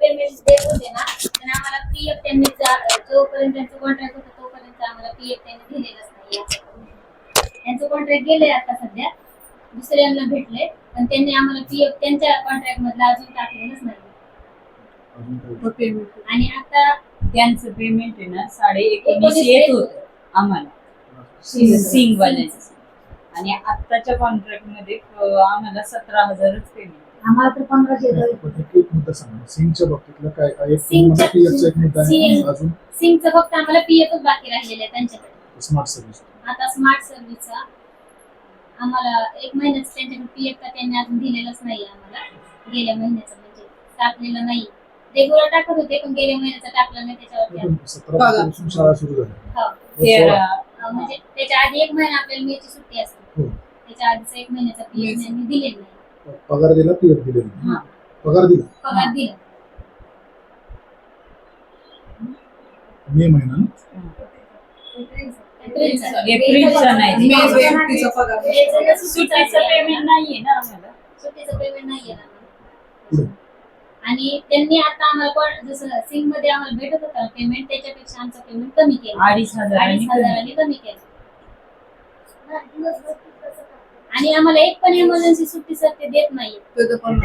Payment देत होते ना आम्हाला पीएफ त्यांनी जोपर्यंत त्यांचं कॉन्ट्रॅक्ट होतं तोपर्यंत आम्हाला पीएफ त्यांनी दिलेलंच नाही. त्यांचं कॉन्ट्रॅक्ट गेलंय आता सध्या. दुसऱ्यांना भेटले पण त्यांनी आम्हाला पीएफ त्यांच्या कॉन्ट्रॅक्ट मधलं अजून टाकलेलंच नाही. आणि आता त्यांचं पेमेंट आहे ना साडे एकोणीस एकोणीस येत होत आम्हाला. सिंग वाल्याचं आणि आत्ताच्या कॉन्ट्रॅक्टमध्ये आम्हाला सतरा हजारच पेमेंट आम्हाला तर पंधराशे नाही, पण एक एक मुद्दा सांगा. सिंगच्या बाबतीतलं काय काय एक सिंगच्या- पीएफचा एक मुद्दा आहे सिंग- अजून? सिंगचं फक्त आम्हाला पीएफच बाकी राहिलेलं आहे त्यांच्याकडे. स्मार्ट सर्व्हिस आता स्मार्ट सर्व्हिसचा आम्हाला एक महिन्याचं त्यांच्याकडे पीएफ का त्यांनी अजून दिलेलंच नाही आम्हाला. गेल्या महिन्याचं म्हणजे टाकलेलं नाही. रेग्युलर टाकत होते पण गेल्या महिन्याचं टाकलं नाही त्याच्यावरती आम्ही- सतरा तारखेपासून शाळा सुरू झाल्या हो. तेरा. अं, म्हणजे त्याच्या आधी एक महिना आपल्याला मेची सुट्टी असते. हो. त्याच्या आधीचा एक महिन्याचा पीएफ त्यांनी दिलेला नाही. पगार दिला पीएफ दिले नाही. हा. पगार दिला पगार दिला मे महिना ना? एप्रिलचा एप्रिलचा नाही. मेचा सुट्टीचा पगार. मेचा सुट्टीचं सुट्टीचा पेमेंट नाहीये ना आम्हाला सुट्टीचं पेमेंट नाहीये ना पुढे आणि त्यांनी आता आम्हाला कोण- जसं सिंगमध्ये आम्हाला भेटत होतं पेमेंट त्याच्यापेक्षा आमचं पेमेंट कमी केलं अडीच हजारांनी अडीच. हजारांनी कमी केलं आणि आम्हाला एक पण इमर्जन्सी सुट्टी सर ते देत नाही तिथं पण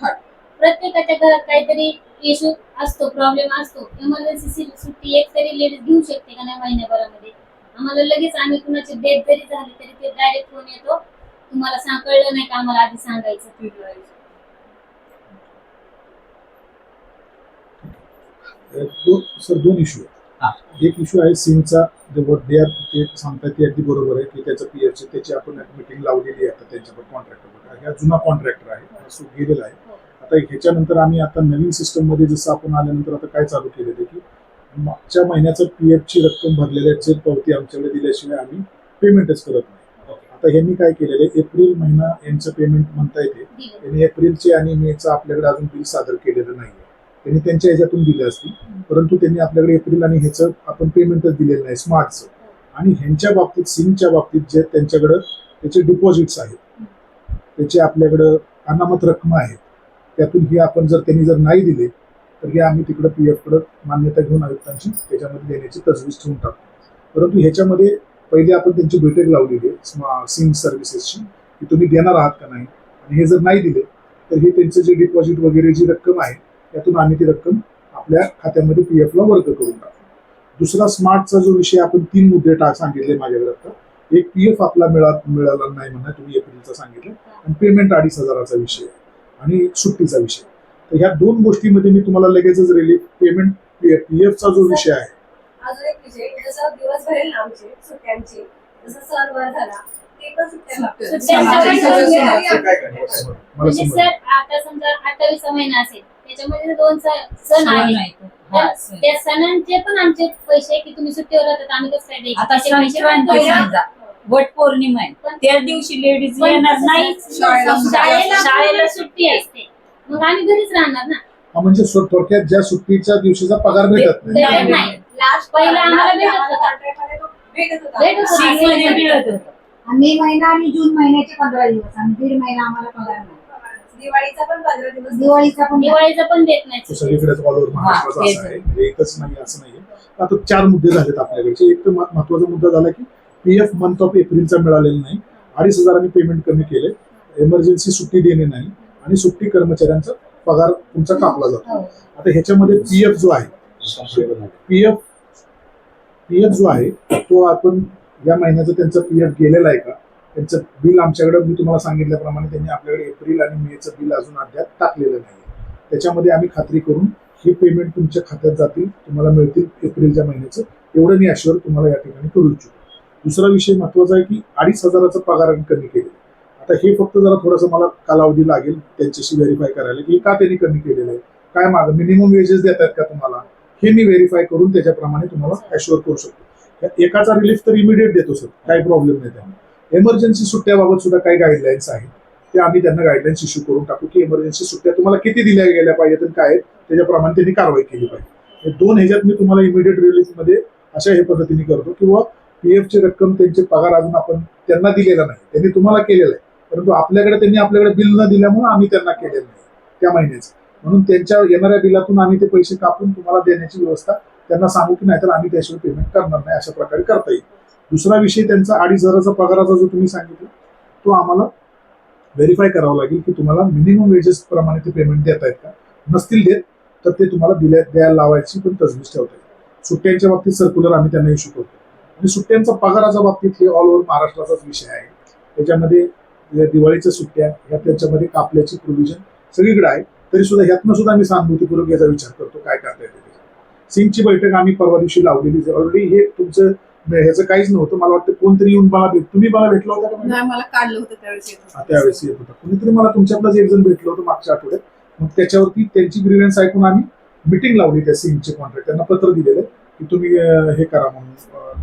खाट. प्रत्येकाच्या घरात काहीतरी इश्यू असतो प्रॉब्लेम असतो. इमर्जन्सी सुट्टी एक तरी लेडीज घेऊ शकते का नाही महिन्याभरामध्ये? आम्हाला लगेच आम्ही कुणाची डेथ जरी झाली तरी ते डायरेक्ट फोन येतो. तुम्हाला सांग कळलं नाही का आम्हाला आधी सांगायचं? एक दो- सर दोन इश्यू एक इश्यू आहे सिंगचा जे दे आर ते सांगतात ते अगदी बरोबर आहे की त्याचं पीएफची त्याची आपण मिटिंग लावलेली आहे आता त्यांच्यावर कॉन्ट्रॅक्टर हा जुना कॉन्ट्रॅक्टर आहे सो गेलेला आहे. आता ह्याच्यानंतर आम्ही आता नवीन सिस्टममध्ये जसं आपण आल्यानंतर आता काय चालू केलेलं आहे की मागच्या महिन्याचं पीएफ ची रक्कम भरलेल्या चेक पावती आमच्याकडे दिल्याशिवाय आम्ही पेमेंटच करत नाही. आता ह्यांनी काय केलेलं आहे एप्रिल महिना यांचं पेमेंट म्हणता येते. त्यांनी एप्रिलचे आणि मेचं आपल्याकडे अजून बिल सादर केलेलं नाही त्यांनी त्यांच्या ह्याच्यातून दिले असतील. परंतु त्यांनी आपल्याकडे एप्रिल आणि ह्याचं आपण पेमेंटच दिलेलं नाही स्मार्टचं आणि ह्यांच्या बाबतीत सिंगच्या बाबतीत जे त्यांच्याकडं त्याचे डिपॉझिट्स आहेत त्याचे आपल्याकडं अनामत रक्कम आहेत त्यातून हे आपण जर त्यांनी जर नाही दिले तर हे आम्ही तिकडं पी एफकडं मान्यता घेऊन आयुक्तांची त्याच्यामध्ये देण्याची तजवीज ठेवून टाकतो परंतु ह्याच्यामध्ये पहिले आपण त्यांची बैठक लावलेली आहे स्मा- सिम सर्व्हिसेसची की तुम्ही देणार आहात का नाही? आणि हे जर नाही दिले तर हे त्यांचं जे डिपॉझिट वगैरे जी रक्कम आहे त्यातून आम्ही ती रक्कम आपल्या खात्यामध्ये पी ला वर्ग करून टाकतो दुसरा स्मार्टचा जो विषय आपण तीन मुद्दे टा सांगितले माझ्याकडे आता. एक पी एफ आपला मिळा मिळाला नाही म्हणा तुम्ही एप्रिलचा सांगितलं. आणि पेमेंट अडीच हजाराचा विषय आणि सुट्टीचा विषय तर ह्या दोन गोष्टीमध्ये मी तुम्हाला लगेचच रिलीफ पेमेंट पी एफचा जो विषय आहे. अजून एक विषय जसं दिवस भरेल ना आमचे सुट्ट्यांचे जसं सण वर झाला ते पण सुट्ट्या. मला आता समजा अठ्ठावीस महिना असेल. त्याच्यामध्ये दोन सण आहेत. हा. त्या सणांचे पण आमचे पैसे की तुम्ही सुट्टीवर राहतात आम्ही कसं? आता संक्रांत. समजा. वट पौर्णिमा आहे पण- त्या दिवशी लेडीज येणार नाही शाळेला- सुट्टी असते मग आम्ही घरीच राहणार ना म्हणजे थोडक्यात ज्या सुट्टीच्या दिवशीचा पगार भेटत नाही लास्ट पहिला आम्हाला भेटत होता. भेटत होतं. मे महिना आणि जून महिन्याचे पंधरा दिवस आणि दीड महिना आम्हाला पगार नाही दिवाळीचा पण पंधरा दिवस दिवाळीचा पण दिवाळीचं पण देत नाही. तो सगळीकडेच ऑल ओव्हर महाराष्ट्राचा तेच. असं आहे. म्हणजे एकच नाही असं नाहीये. आता चार मुद्दे झालेत आपल्याकडचे. एक तर मह- महत्त्वाचा मुद्दा झाला की पी एफ मंथ ऑफ एप्रिलचा मिळालेला नाही. अडीच हजारांनी पेमेंट कमी केले. इमर्जन्सी सुट्टी देणे नाही. आणि सुट्टी कर्मचाऱ्यांचा पगार तुमचा कापला जातो. आता ह्याच्यामध्ये पी एफ जो आहे पी एफ पी एफ जो आहे तो आपण या महिन्याचं त्यांचं पी एफ गेलेलं आहे का? त्यांचं बिल आमच्याकडे मी तुम्हाला सांगितल्याप्रमाणे त्यांनी आपल्याकडे एप्रिल आणि मेचं बिल अजून अद्याप टाकलेलं नाही त्याच्यामध्ये आम्ही खात्री करून हे पेमेंट तुमच्या खात्यात जातील तुम्हाला मिळतील एप्रिलच्या महिन्याचं. एवढं मी अश्युअर तुम्हाला या ठिकाणी करू इच्छितो. दुसरा विषय महत्त्वाचा आहे की अडीच हजाराचं पगार आम्ही कमी केले आता हे फक्त जरा थोडंसं मला कालावधी लागेल त्यांच्याशी व्हेरीफाय करायला की हे का त्यांनी कमी केलेलं आहे? काय माग? मिनिमम वेजेस देतात का तुम्हाला? हे मी व्हेरीफाय करून त्याच्याप्रमाणे तुम्हाला अश्युअर करू शकतो. या एकाचा रिलीफ तर इमिडिएट देतो सर काही प्रॉब्लेम नाही त्यामुळे एमर्जन्सी सुट्ट्याबाबत सुद्धा काही गाईडलाईन्स आहेत. ते आम्ही त्यांना गाईडलाईन्स इश्यू करून टाकू की एमर्जन्सी सुट्ट्या तुम्हाला किती दिल्या गेल्या पाहिजेत आणि काय त्याच्याप्रमाणे त्यांनी कारवाई केली पाहिजे. हे दोन ह्याच्यात मी तुम्हाला इमिडिएट रिलीफमध्ये अशा हे पद्धतीने करतो किंवा पी एफची रक्कम त्यांचे पगार अजून आपण त्यांना दिलेला नाही. त्यांनी तुम्हाला केलेला आहे. परंतु आपल्याकडे त्यांनी आपल्याकडे बिल न दिल्यामुळे आम्ही त्यांना केलेलं नाही त्या महिन्याचं. म्हणून त्यांच्या येणाऱ्या बिलातून आम्ही ते पैसे कापून तुम्हाला देण्याची व्यवस्था त्यांना सांगू की नाहीतर आम्ही त्याशिवाय पेमेंट करणार नाही अशा प्रकारे करता येईल. दुसरा विषय त्यांचा अडीच हजाराचा पगाराचा जो तुम्ही सांगितला तो आम्हाला व्हेरीफाय करावा लागेल की तुम्हाला मिनिमम वेजेस प्रमाणे ते पेमेंट देत आहेत का? नसतील देत तर ते तुम्हाला दिल्या द्यायला लावायची पण तजवीज ठेवता येईल सुट्ट्यांच्या बाबतीत सर्क्युलर आम्ही त्यांना इश्यू करतो. आणि सुट्ट्यांचा पगाराच्या बाबतीत हे ऑल ओव्हर महाराष्ट्राचाच विषय आहे. त्याच्यामध्ये दिवाळीच्या सुट्ट्या ह्या त्याच्यामध्ये कापल्याची प्रोव्हिजन सगळीकडे आहे. तरी सुद्धा ह्यातनं सुद्धा आम्ही सहानुभूतीपूर्वक याचा विचार करतो काय करता येते सिंगची बैठक आम्ही परवा दिवशी लावलेली ऑलरेडी हे तुमचं ह्याचं काहीच नव्हतं. मला वाटतं कोणतरी येऊन मला भेट तुम्ही मला भेटला होता का? म्हणजे? नाही मला काढलं होतं त्यावेळेस येत हा, होतं. त्यावेळेस येत होता. कुणीतरी मला तुमच्यातलाच एक जण भेटलं होतं मागच्या आठवड्यात. मग त्याच्यावरती त्यांची ग्रीव्हन्स ऐकून आम्ही मिटिंग लावली त्या सिंगचे कॉन्ट्रॅक्ट त्यांना पत्र दिलेलं की तुम्ही अं, हे करा म्हणून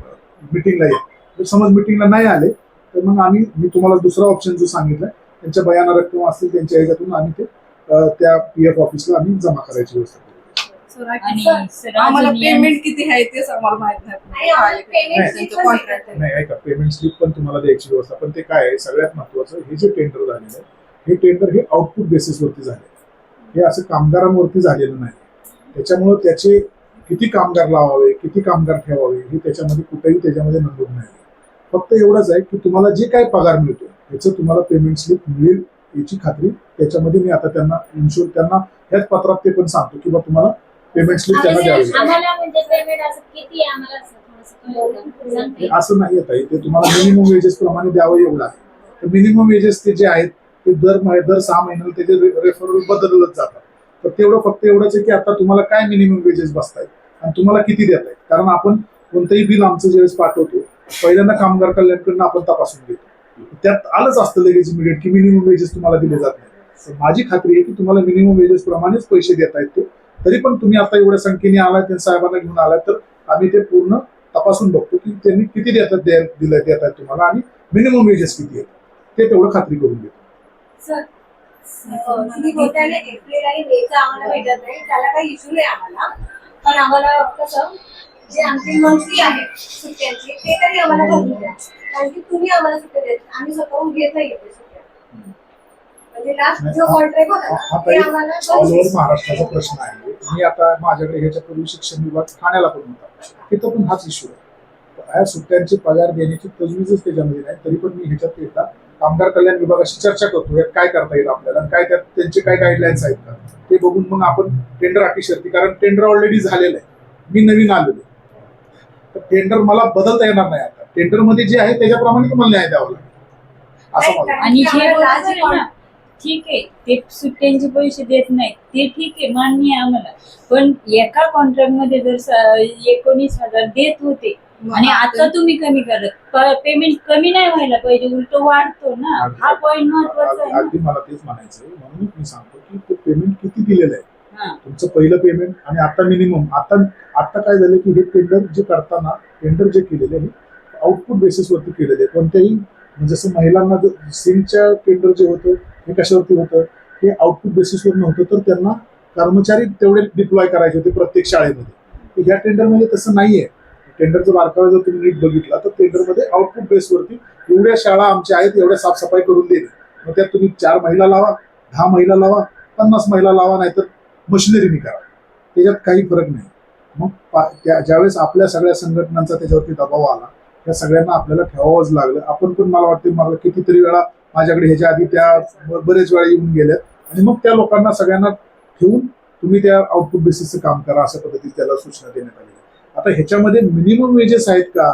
मिटिंगला या. जर समज मिटिंगला नाही आले तर मग आम्ही मी तुम्हाला दुसरा ऑप्शन जो सांगितला त्यांच्या बयाना रक्कम असतील त्यांच्या ह्याच्यातून आम्ही ते अं, त्या पी एफ ऑफिसला आम्ही जमा करायची व्यवस्था करू आणि आम्हाला पेमेंट किती आहे तेच आम्हाला माहीत आणि नाही आम्हाला काय payment आहे, त्यांचं slip पण कॉन्ट्रॅक्ट आहे. नाही ऐका पेमेंट स्लिप पण तुम्हाला द्यायची व्यवस्था पण ते काय आहे सगळ्यात महत्वाचं हे जे टेंडर झालेलं आहे हे टेंडर हे आउटपुट बेसिसवरती झाले हे असं कामगारांवरती झालेलं नाही. त्याच्यामुळं त्याचे किती कामगार लावावे किती कामगार ठेवावे हे त्याच्यामध्ये कुठेही त्याच्यामध्ये नमूद नाही. फक्त एवढंच आहे की तुम्हाला जे काय पगार मिळतो याचं तुम्हाला पेमेंट स्लिप मिळेल याची खात्री त्याच्यामध्ये मी आता त्यांना इन्शुर त्यांना ह्याच पत्रात ते पण सांगतो की बा तुम्हाला पेमेंट स्लिप त्यांना द्यावी लागेल. आम्हाला म्हणजे पेमेंट असं किती आहे आम्हाला असं थोडंसं कळलं का? सांगता येईल? असं नाही येत आहे ते तुम्हाला मिनिमम वेजेस प्रमाणे द्यावं एवढं आहे. तर मिनिमम वेजेस ते जे आहेत ते दर महि- दर सहा महिन्याला त्याचे रेफरल बदलत जातात. तर तेवढं फक्त एवढंच आहे की आता तुम्हाला काय मिनिमम वेजेस बसतायत? आणि तुम्हाला किती देत आहेत कारण आपण कोणतंही बिल आमचं ज्यावेळेस पाठवतो पहिल्यांदा कामगार कल्याणकडनं आपण तपासून घेतो. त्यात आलंच असतं लगेच इमिडिएट की मिनिमम वेजेस तुम्हाला दिले जात नाही तर माझी खात्री आहे की तुम्हाला मिनिमम वेजेस प्रमाणेच पैसे देत आहेत ते. तरी पण तुम्ही आता एवढ्या संख्येने आलाय त्या साहेबांना घेऊन आलाय तर आम्ही ते पूर्ण तपासून बघतो की त्यांनी किती देतात दिलं देत आहेत तुम्हाला आणि मिनिमम वेजेस किती आहेत. ते तेवढं खात्री करून घेतो एप्रिल आणि मेचा आम्हाला भेटत नाही त्याला काही इश्यू नाही आम्हाला. पण आम्हाला कसं जे आमचे मंथली आहे सुट्ट्यांचे ते तरी आम्हाला भरून द्या. कारण की तुम्ही आम्हाला सुट्ट्या देत आम्ही स्वतःहून घेत नाही ऑल ओव्हर महाराष्ट्राचा प्रश्न आहे. मी आता माझ्याकडे ह्याच्यापूर्वी शिक्षण विभाग ठाण्याला पण होता. तिथं पण हाच इश्यू आहे. सुट्ट्यांचे पगार देण्याची तजवीजच त्याच्यामध्ये नाही तरी पण मी ह्याच्यात एकदा कामगार कल्याण विभागाशी चर्चा करतो यात काय करता येईल आपल्याला काय त्यात त्यांचे काय गाईडलाईन्स आहेत का? ते बघून मग आपण टेंडर अटी शर्ती कारण टेंडर ऑलरेडी झालेलं आहे. मी नवीन आलेलो. तर टेंडर मला बदलता येणार नाही आता. टेंडरमध्ये जे आहे त्याच्याप्रमाणे तुम्हाला न्याय द्यावा लागेल. असं मला आणि ठीक आहे ते सुट्ट्यांचे पैसे देत नाहीत. ते ठीक आहे मान्य आहे आम्हाला. पण एका कॉन्ट्रॅक्टमध्ये जर एकोणीस हजार देत होते आणि आता तुम्ही कमी करत पेमेंट कमी नाही व्हायला पाहिजे उलट वाढतो ना. हा पॉइंट महत्त्वाचा आहे अगदी मला तेच म्हणायचं म्हणून मी सांगतो की ते पेमेंट किती दिलेलं आहे. हा. तुमचं पहिलं पेमेंट आणि आता मिनिमम आता आता काय झालं की हे टेंडर जे करताना टेंडर जे केलेले आहे आउटपुट बेसिसवरती केलेले आहे. कोणत्याही म्हणजे जसं महिलांना जर सिंगच्या टेंडर जे होतं हे कशावरती होतं? हे आउटपुट बेसिसवर नव्हतं तर त्यांना कर्मचारी तेवढे डिप्लॉय करायचे होते प्रत्येक शाळेमध्ये. ह्या टेंडरमध्ये तसं नाहीये. टेंडरचं बारकावा जर तुम्ही नीट बघितला तर टेंडरमध्ये आउटपुट बेसवरती एवढ्या शाळा आमच्या आहेत एवढ्या साफसफाई करून देणे मग त्यात तुम्ही चार महिला लावा दहा महिला लावा पन्नास महिला लावा नाहीतर मशिनरीने करा. त्याच्यात काही फरक नाही. मग पा- त्या ज्यावेळेस आपल्या सगळ्या संघटनांचा त्याच्यावरती दबाव आला त्या सगळ्यांना आपल्याला ठेवावंच लागलं. आपण पण मला वाटते मला कितीतरी वेळा माझ्याकडे ह्याच्या आधी त्या बरेच वेळा येऊन गेल्यात आणि मग त्या लोकांना सगळ्यांना ठेवून तुम्ही त्या आउटपुट बेसिसचं काम करा अशा पद्धतीने त्याला सूचना देण्यात आली. आता ह्याच्यामध्ये मिनिमम वेजेस आहेत का?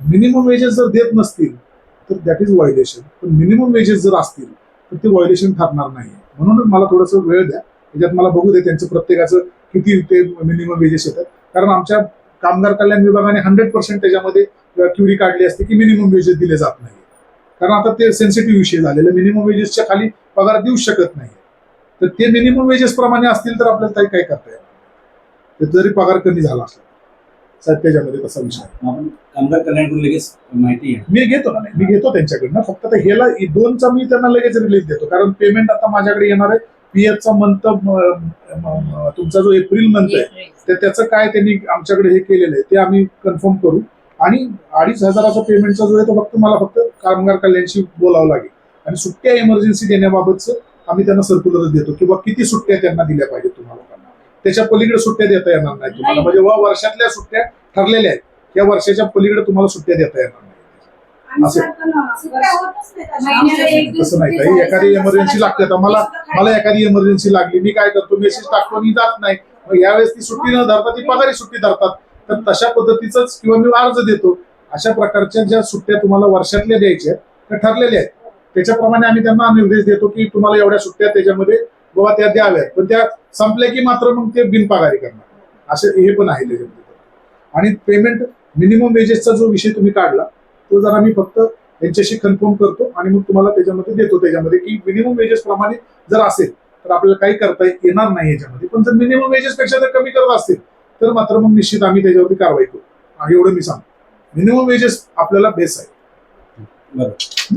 मिनिमम वेजेस जर देत नसतील तर दॅट इज व्हायलेशन पण मिनिमम वेजेस जर असतील तर ते व्हायलेशन ठरणार नाही. म्हणूनच मला थोडंसं वेळ द्या. त्याच्यात मला बघू दे त्यांचं प्रत्येकाचं किती ते मिनिमम वेजेस येतात. कारण आमच्या कामगार कल्याण विभागाने हंड्रेड पर्सेंट त्याच्यामध्ये क्युरी काढली असते की मिनिमम वेजेस दिले जात नाही कारण आता ते सेन्सिटिव्ह विषय झालेले. मिनिमम वेजेसच्या खाली पगार देऊ शकत नाही. तर ते मिनिमम वेजेस प्रमाणे असतील तर आपल्याला काही काय करता येईल? ते जरी पगार कमी झाला असला साहेब त्याच्यामध्ये तसा विषय कामगार कल्याणकडून लगेच माहिती आहे मी घेतो ना मी घेतो त्यांच्याकडनं. फक्त आता ह्याला दोनचा मी त्यांना लगेच रिलीज देतो. कारण पेमेंट आता माझ्याकडे येणार आहे. पीएफचा मंथ तुमचा जो एप्रिल मंथ आहे तर त्याचं काय त्यांनी आमच्याकडे हे केलेलं आहे ते आम्ही कन्फर्म करू. आणि अडीच हजाराचा पेमेंटचा जो आहे तो फक्त मला फक्त कामगार कल्याणशी बोलावं लागेल. आणि सुट्ट्या इमर्जन्सी देण्याबाबतचं आम्ही त्यांना सर्क्युलर देतो किंवा किती सुट्ट्या त्यांना दिल्या पाहिजे तुम्हाला लोकांना त्याच्या पलीकडे सुट्ट्या देता येणार नाही तुम्हाला. म्हणजे व वर्षातल्या सुट्ट्या ठरलेल्या आहेत. या वर्षाच्या पलीकडे तुम्हाला सुट्ट्या देता येणार नाही असं. तसं नाही काही. एखादी तर एमर्जन्सी लागते आता मला मला एखादी इमर्जन्सी लागली मी काय करतो? मेसेज टाकतो मी जात नाही. मग यावेळेस ती सुट्टी न धरता ती पगारी सुट्टी धरतात. तर तशा पद्धतीचाच किंवा मी अर्ज देतो. अशा प्रकारच्या ज्या सुट्ट्या तुम्हाला वर्षातल्या द्यायच्या आहेत, त्या ठरलेल्या आहेत. त्याच्याप्रमाणे आम्ही त्यांना निर्देश देतो की तुम्हाला एवढ्या सुट्ट्या त्याच्यामध्ये बाबा त्या द्याव्यात पण त्या संपल्या की मात्र मग ते बिनपागारी करणार. असे हे पण आहे त्याच्यामध्ये. आणि पेमेंट मिनिमम वेजेसचा जो विषय तुम्ही काढला तो जरा मी फक्त यांच्याशी कन्फर्म करतो आणि मग तुम्हाला त्याच्यामध्ये देतो. त्याच्यामध्ये की मिनिमम वेजेस प्रमाणे जर असेल तर आपल्याला काही करता येणार नाही याच्यामध्ये. पण जर मिनिमम वेजेस पेक्षा जर कमी करत असतील तर मात्र मग निश्चित आम्ही त्याच्यावरती कारवाई करू. आणि एवढं मी सांगतो. मिनिमम वेजेस आपल्याला बेस आहे. बरोबर